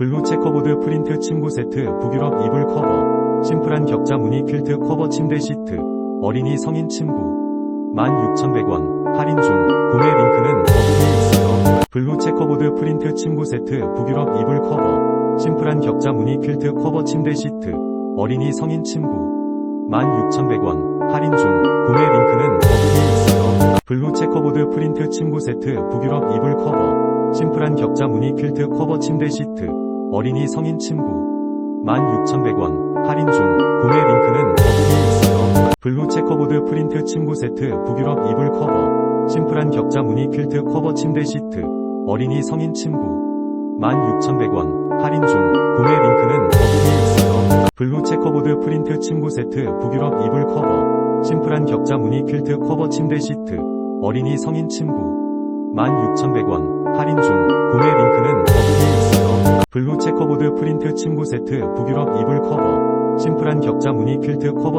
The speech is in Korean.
블루 체커보드 프린트 침구 세트 북유럽 이불 커버 심플한 격자 무늬 퀼트 커버 침대 시트 어린이 성인 침구. 16,100원 할인 중. 구매 링크는 더보기에 있어요. 블루 체커보드 프린트 침구 세트 북유럽 이불 커버 심플한 격자 무늬 퀼트 커버 침대 시트 어린이 성인 침구. 16,100원 할인 중. 구매 링크는 더보기에 있어요. 블루 체커보드 프린트 침구 세트 북유럽 이불 커버 심플한 격자 무늬 퀼트 커버 침대 시트 어린이 성인 침구. 16,100원. 할인 중. 구매 링크는 더보기에 있어요. 블루 체커보드 프린트 침구 세트 북유럽 이불 커버. 심플한 격자 무늬 퀼트 커버 침대 시트. 어린이 성인 침구. 16,100원. 할인 중. 구매 링크는 더보기에 있어요. 블루 체커보드 프린트 침구 세트 북유럽 이불 커버. 심플한 격자 무늬 퀼트 커버 침대 시트. 어린이 성인 침구. 16,100원. 할인 중 블루 체커보드 프린트 침구 세트 북유럽 이불 커버 심플한 격자 무늬 퀼트 커버